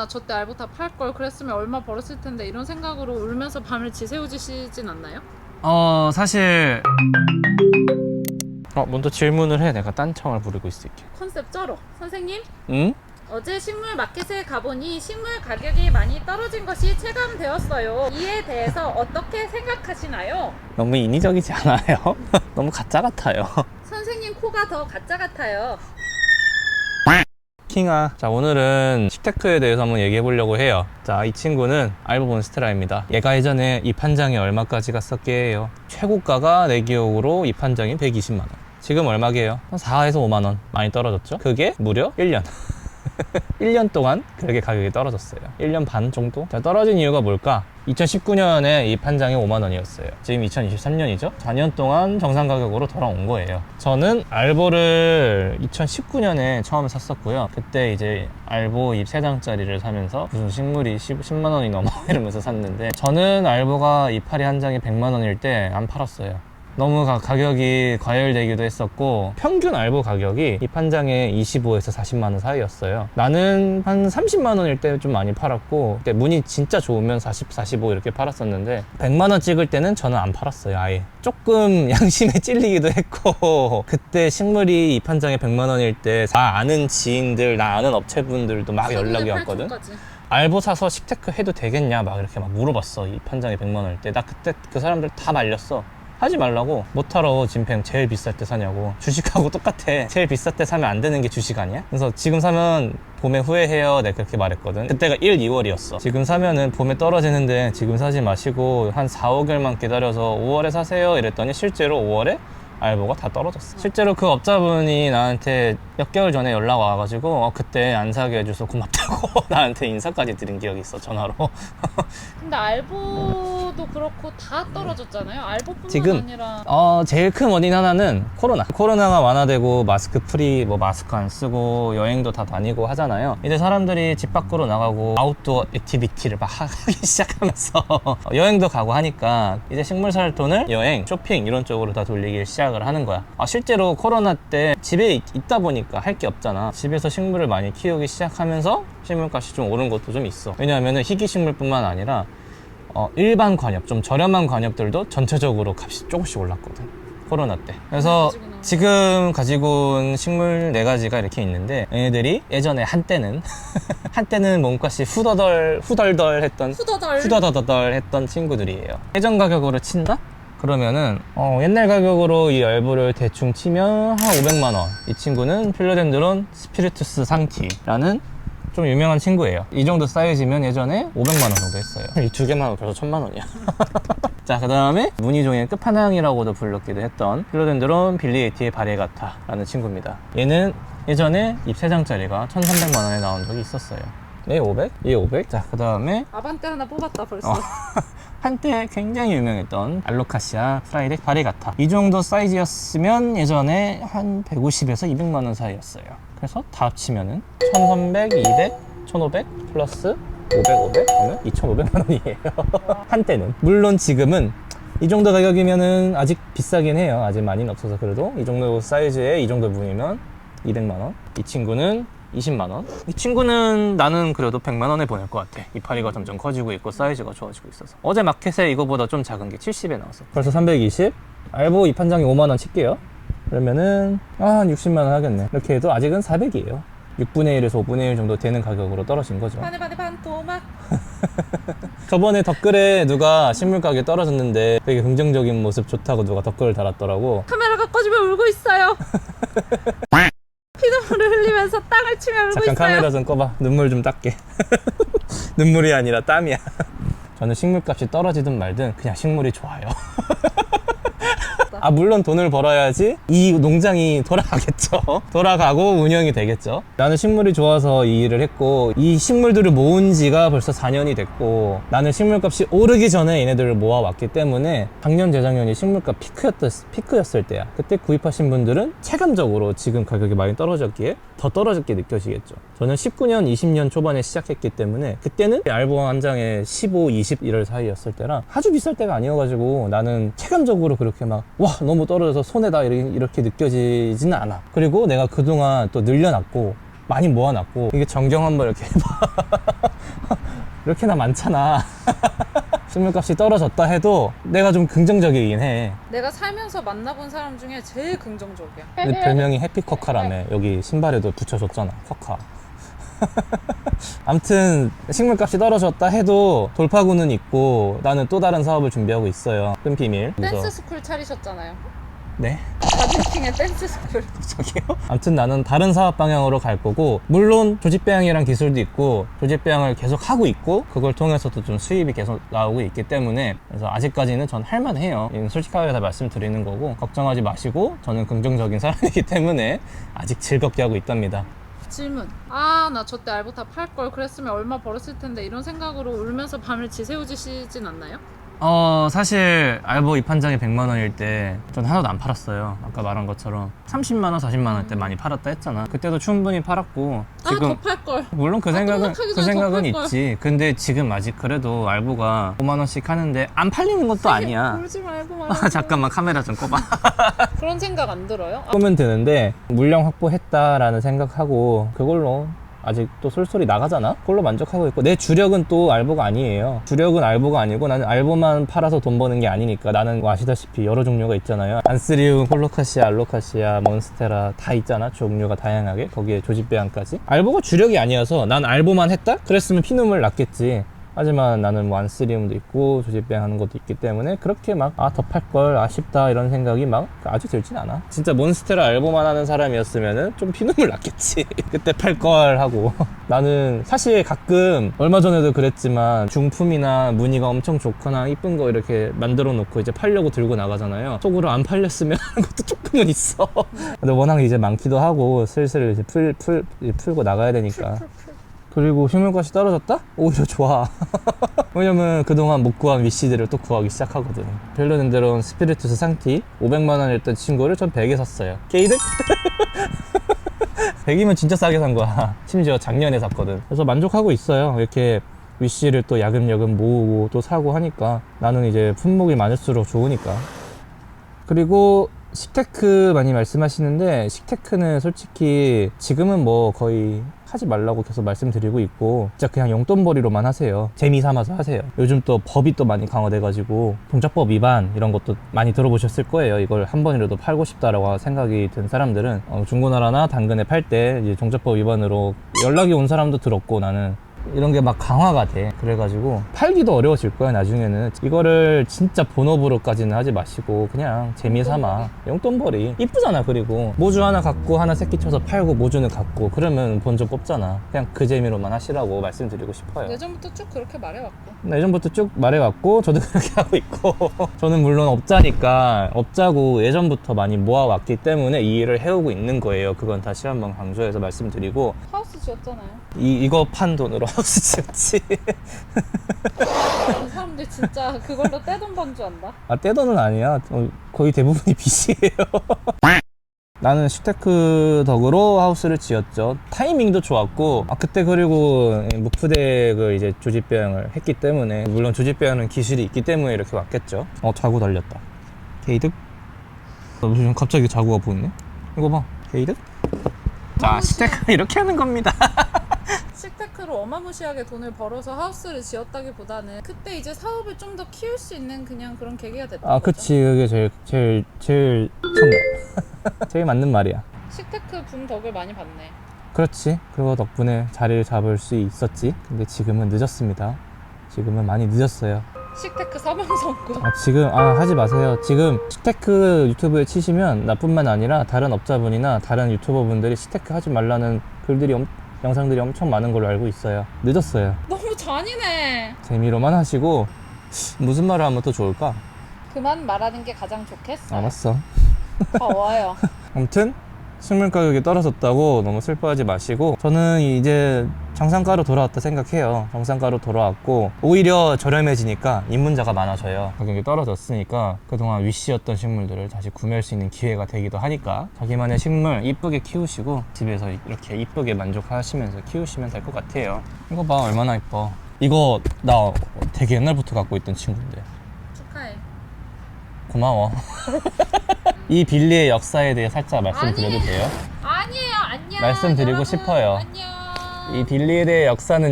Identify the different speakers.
Speaker 1: 나 저 때 알보 다팔걸 그랬으면 얼마 벌었을 텐데 이런 생각으로 울면서 밤을 지새우지시진 않나요?
Speaker 2: 어 사실 어 먼저 질문을 해 내가 딴청을 부르고 있을게
Speaker 1: 컨셉 쩔어. 선생님,
Speaker 2: 응?
Speaker 1: 어제 식물 마켓에 가보니 식물 가격이 많이 떨어진 것이 체감되었어요. 이에 대해서 어떻게 생각하시나요?
Speaker 2: 너무 인위적이지 않아요? 너무 가짜 같아요
Speaker 1: 선생님 코가 더 가짜 같아요.
Speaker 2: 킹아. 자 오늘은 식테크에 대해서 한번 얘기해 보려고 해요. 자 이 친구는 알보 몬스테라입니다. 얘가 예전에 이 판장이 얼마까지 갔었게 해요? 최고가가 내 기억으로 이 판장이 120만원. 지금 얼마게요? 한 4에서 5만원 많이 떨어졌죠? 그게 무려 1년. 1년 동안 그렇게 가격이 떨어졌어요. 1년 반 정도? 자 떨어진 이유가 뭘까? 2019년에 이 판장이 5만 원이었어요. 지금 2023년이죠. 4년 동안 정상 가격으로 돌아온 거예요. 저는 알보를 2019년에 처음 샀었고요. 그때 이제 알보 잎 3장짜리를 사면서 무슨 식물이 10, 만 원이 넘어 이러면서 샀는데 저는 알보가 이파리 한 장에 100만 원일 때 안 팔았어요. 너무 가, 가격이 과열되기도 했었고 평균 알보 가격이 잎한 장에 25에서 40만 원 사이였어요. 나는 한 30만 원일 때 좀 많이 팔았고 그때 문이 진짜 좋으면 40, 45 이렇게 팔았었는데 100만 원 찍을 때는 저는 안 팔았어요. 아예 조금 양심에 찔리기도 했고 그때 식물이 잎한 장에 100만 원일 때 나 아는 지인들, 나 아는 업체분들도 막 연락이 왔거든. 알보 사서 식테크 해도 되겠냐 막 이렇게 막 물어봤어 이 판장에 100만 원일 때 나 그때 그 사람들 다 말렸어 하지 말라고. 못하러 진팽 제일 비쌀 때 사냐고. 주식하고 똑같아. 제일 비쌀 때 사면 안 되는 게 주식 아니야? 그래서 지금 사면 봄에 후회해요. 내가 그렇게 말했거든. 그때가 1, 2월이었어. 지금 사면은 봄에 떨어지는데 지금 사지 마시고 한 4, 5개월만 기다려서 5월에 사세요. 이랬더니 실제로 5월에 알보가 다 떨어졌어. 실제로 그 업자분이 나한테 몇 개월 전에 연락 와가지고 어, 그때 안 사게 해줘서 고맙다고 나한테 인사까지 드린 기억이 있어 전화로.
Speaker 1: 근데 알보 도 그렇고 다 떨어졌잖아요. 알보뿐만
Speaker 2: 지금
Speaker 1: 아니라
Speaker 2: 어 제일 큰 원인 하나는 코로나. 코로나가 완화되고 마스크 프리 뭐 마스크 안 쓰고 여행도 다 다니고 하잖아요. 이제 사람들이 집 밖으로 나가고 아웃도어 액티비티를 막 하- 하기 시작하면서 여행도 가고 하니까 이제 식물 살 돈을 여행, 쇼핑 이런 쪽으로 다 돌리기 시작을 하는 거야. 아 실제로 코로나 때 집에 있- 있다 보니까 할 게 없잖아. 집에서 식물을 많이 키우기 시작하면서 식물값이 좀 오른 것도 좀 있어. 왜냐하면 희귀 식물뿐만 아니라 어, 일반 관엽, 좀 저렴한 관엽들도 전체적으로 값이 조금씩 올랐거든. 코로나 때. 그래서
Speaker 1: 가지고
Speaker 2: 지금 가지고 온 식물 네 가지가 이렇게 있는데 얘네들이 예전에 한때는 한때는 몸값이 후더덜 후덜덜 했던
Speaker 1: 후더덜
Speaker 2: 후더더덜 했던 친구들이에요. 예전 가격으로 친다? 그러면은 어, 옛날 가격으로 이 열부를 대충 치면 한 500만 원. 이 친구는 필로덴드론 스피리투스 상티라는 좀 유명한 친구예요. 이 정도 사이즈면 예전에 500만 원 정도 했어요. 이 두 개만 하면 벌써 1000만 원이야. 자, 그 다음에 무늬종의 끝판왕이라고도 불렀기도 했던 필로덴드론 빌리에이티의 바리에가타 라는 친구입니다. 얘는 예전에 잎 3장짜리가 1300만 원에 나온 적이 있었어요. 얘 500? 얘 500? 자, 그 다음에
Speaker 1: 아반떼 하나 뽑았다 벌써.
Speaker 2: 어. 한때 굉장히 유명했던 알로카시아 프라이덱 바리가타. 이 정도 사이즈였으면 예전에 한 150에서 200만 원 사이였어요. 그래서 다 합치면은 1300, 200, 1500 플러스 500, 500 하면 2500만 원이에요. 한때는. 물론 지금은 이 정도 가격이면은 아직 비싸긴 해요. 아직 많이는 없어서 그래도 이 정도 사이즈에 이 정도 분이면 200만 원. 이 친구는 20만 원. 이 친구는 나는 그래도 100만 원에 보낼 것 같아. 이파리가 점점 커지고 있고 사이즈가 좋아지고 있어서. 어제 마켓에 이거보다 좀 작은 게 70에 나왔어. 벌써 320. 알보 이 판장이 5만 원 칠게요. 그러면은 아, 한 60만 원 하겠네. 이렇게 해도 아직은 400이에요. 6분의 1에서 5분의 1 정도 되는 가격으로 떨어진 거죠.
Speaker 1: 반에 반에 반 토막.
Speaker 2: 저번에 댓글에 누가 식물 가격 떨어졌는데 되게 긍정적인 모습 좋다고 누가 댓글을 달았더라고.
Speaker 1: 카메라가 꺼지면 울고 있어요. 피눈물을 흘리면서 땅을 치며 울고
Speaker 2: 잠깐
Speaker 1: 있어요.
Speaker 2: 카메라 좀 꺼봐. 눈물 좀 닦게. 눈물이 아니라 땀이야. 저는 식물값이 떨어지든 말든 그냥 식물이 좋아요. 아 물론 돈을 벌어야지 이 농장이 돌아가겠죠. 돌아가고 운영이 되겠죠. 나는 식물이 좋아서 이 일을 했고 이 식물들을 모은 지가 벌써 4년이 됐고 나는 식물값이 오르기 전에 얘네들을 모아왔기 때문에 작년 재작년이 식물값 피크였, 피크였을 때야. 그때 구입하신 분들은 체감적으로 지금 가격이 많이 떨어졌기에 더 떨어졌게 느껴지겠죠. 저는 19년, 20년 초반에 시작했기 때문에 그때는 알보 한 장에 15, 20 이럴 사이였을 때라 아주 비쌀 때가 아니어가지고 나는 체감적으로 그렇게 막와 너무 떨어져서 손해다 이렇게, 이렇게 느껴지지는 않아. 그리고 내가 그동안 또 늘려놨고 많이 모아놨고 이게 정경 한번 이렇게 해봐. 이렇게나 많잖아. 식물값이 떨어졌다 해도 내가 좀 긍정적이긴 해.
Speaker 1: 내가 살면서 만나본 사람 중에 제일 긍정적이야.
Speaker 2: 내 별명이 해피커카라며. 여기 신발에도 붙여줬잖아. 커카. 암튼 식물값이 떨어졌다 해도 돌파구는 있고 나는 또 다른 사업을 준비하고 있어요. 큰 비밀.
Speaker 1: 댄스 스쿨 차리셨잖아요.
Speaker 2: 네.
Speaker 1: 바디킹의 댄스 스쿨.
Speaker 2: 저기요? 아무튼 나는 다른 사업 방향으로 갈 거고 물론 조직배양이란 기술도 있고 조직배양을 계속 하고 있고 그걸 통해서도 좀 수입이 계속 나오고 있기 때문에 그래서 아직까지는 전 할만해요 이건 솔직하게 다 말씀드리는 거고 걱정하지 마시고 저는 긍정적인 사람이기 때문에 아직 즐겁게 하고 있답니다
Speaker 1: 질문. 아, 나 저때 알보타 팔 걸 그랬으면 얼마 벌었을 텐데 이런 생각으로 울면서 밤을 지새우지시진 않나요?
Speaker 2: 어 사실 알보 입한장이 100만 원일 때 전 하나도 안 팔았어요 아까 말한 것처럼 30만 원 40만 원대 많이 팔았다 했잖아 그때도 충분히 팔았고
Speaker 1: 아, 더팔 걸.
Speaker 2: 물론 그
Speaker 1: 아, 생각은登録하기
Speaker 2: 그
Speaker 1: 전에
Speaker 2: 생각은 있지. 근데 지금 아직 그래도 알보가 5만 원씩 하는데 안 팔리는 것도 아니야.
Speaker 1: 울지 말고
Speaker 2: 아. 잠깐만 카메라 좀 꺼봐.
Speaker 1: 그런 생각 안 들어요? 아,
Speaker 2: 끄면 되는데 물량 확보했다라는 생각하고 그걸로 아직 또 솔솔이 나가잖아? 그걸로 만족하고 있고 내 주력은 또 알보가 아니에요. 주력은 알보가 아니고 나는 알보만 팔아서 돈 버는 게 아니니까 나는 뭐 아시다시피 여러 종류가 있잖아요. 안스리움, 홀로카시아, 알로카시아, 몬스테라 다 있잖아. 종류가 다양하게 거기에 조집배양까지. 알보가 주력이 아니어서 난 알보만 했다? 그랬으면 피눈물 났겠지. 하지만 나는 뭐 안쓰리움도 있고 조직배양 하는 것도 있기 때문에 그렇게 막 아 더 팔 걸 아쉽다 이런 생각이 막 아주 들진 않아. 진짜 몬스테라 알보만 하는 사람이었으면은 좀 피눈물 났겠지. 그때 팔 걸 하고. 나는 사실 가끔 얼마 전에도 그랬지만 중품이나 무늬가 엄청 좋거나 이쁜 거 이렇게 만들어 놓고 이제 팔려고 들고 나가잖아요. 속으로 안 팔렸으면 하는 것도 조금은 있어. 근데 워낙 이제 많기도 하고 슬슬 이제 풀, 풀, 풀고 나가야 되니까 그리고 식물값이 떨어졌다? 오히려 좋아. 왜냐면 그동안 못 구한 위시들을 또 구하기 시작하거든. 별로는대로는 스피리투스 상티 500만원 했던 친구를 전 100에 샀어요. 게이득? 100이면 진짜 싸게 산 거야. 심지어 작년에 샀거든. 그래서 만족하고 있어요. 이렇게 위시를 또 야금야금 모으고 또 사고 하니까 나는 이제 품목이 많을수록 좋으니까. 그리고 식테크 많이 말씀하시는데 식테크는 솔직히 지금은 뭐 거의 하지 말라고 계속 말씀드리고 있고 진짜 그냥 용돈벌이로만 하세요. 재미 삼아서 하세요. 요즘 또 법이 또 많이 강화돼가지고 동작법 위반 이런 것도 많이 들어보셨을 거예요. 이걸 한 번이라도 팔고 싶다라고 생각이 든 사람들은 어, 중고나라나 당근에 팔 때 이제 종작법 위반으로 연락이 온 사람도 들었고 나는 이런 게 막 강화가 돼. 그래가지고 팔기도 어려워질 거야 나중에는. 이거를 진짜 본업으로까지는 하지 마시고 그냥 재미삼아 용돈벌이 이쁘잖아. 그리고 모주 하나 갖고 하나 새끼 쳐서 팔고 모주는 갖고 그러면 본전 뽑잖아. 그냥 그 재미로만 하시라고 말씀드리고 싶어요.
Speaker 1: 예전부터 쭉 그렇게 말해왔고.
Speaker 2: 네, 예전부터 쭉 말해왔고 저도 그렇게 하고 있고 저는 물론 업자니까 업자고 예전부터 많이 모아왔기 때문에 이 일을 해오고 있는 거예요. 그건 다시 한번 강조해서 말씀드리고
Speaker 1: 하우스 지었잖아요.
Speaker 2: 이, 이거 판 돈으로 하우스 지었지.
Speaker 1: 이 사람들 진짜 그걸로 떼돈 번 줄 안다.
Speaker 2: 아, 떼돈은 아니야. 어, 거의 대부분이 빚이에요. 나는 슈테크 덕으로 하우스를 지었죠. 타이밍도 좋았고, 아, 그때 그리고 무프덱을 이제 조집배양을 했기 때문에, 물론 조집배양은 기술이 있기 때문에 이렇게 왔겠죠. 어, 자구 달렸다. 게이득? 어, 무슨 갑자기 자구가 보이네? 이거 봐. 게이득? 자. 슈테크 이렇게 하는 겁니다.
Speaker 1: 식테크로 어마무시하게 돈을 벌어서 하우스를 지었다기보다는 그때 이제 사업을 좀 더 키울 수 있는 그냥 그런 계기가 됐던
Speaker 2: 아. 그치. 그게 제일, 제일, 제일 정답. 제일 맞는 말이야.
Speaker 1: 식테크 붐 덕을 많이 봤네.
Speaker 2: 그렇지. 그거 덕분에 자리를 잡을 수 있었지. 근데 지금은 늦었습니다. 지금은 많이 늦었어요.
Speaker 1: 식테크 서명선고.
Speaker 2: 아, 지금, 아, 하지 마세요. 지금 시테크 유튜브에 치시면 나뿐만 아니라 다른 업자분이나 다른 유튜버분들이 시테크 하지 말라는 글들이, 엄- 영상들이 엄청 많은 걸로 알고 있어요. 늦었어요.
Speaker 1: 너무 잔인해.
Speaker 2: 재미로만 하시고, 무슨 말을 하면 더 좋을까?
Speaker 1: 그만 말하는 게 가장 좋겠어.
Speaker 2: 알았어.
Speaker 1: 더워요.
Speaker 2: 아무튼 식물 가격이 떨어졌다고 너무 슬퍼하지 마시고 저는 이제 정상가로 돌아왔다 생각해요 정상가로 돌아왔고 오히려 저렴해지니까 입문자가 많아져요 가격이 떨어졌으니까 그동안 위시였던 식물들을 다시 구매할 수 있는 기회가 되기도 하니까 자기만의 식물 이쁘게 키우시고 집에서 이렇게 이쁘게 만족하시면서 키우시면 될 것 같아요 이거 봐 얼마나 이뻐 이거 나 되게 옛날부터 갖고 있던 친구인데
Speaker 1: 축하해.
Speaker 2: 고마워 이 빌리의 역사에 대해 살짝 말씀드려도. 돼요?
Speaker 1: 아니에요. 안녕.
Speaker 2: 말씀드리고
Speaker 1: 여러분,
Speaker 2: 싶어요.
Speaker 1: 안녕.
Speaker 2: 이 빌리의 역사는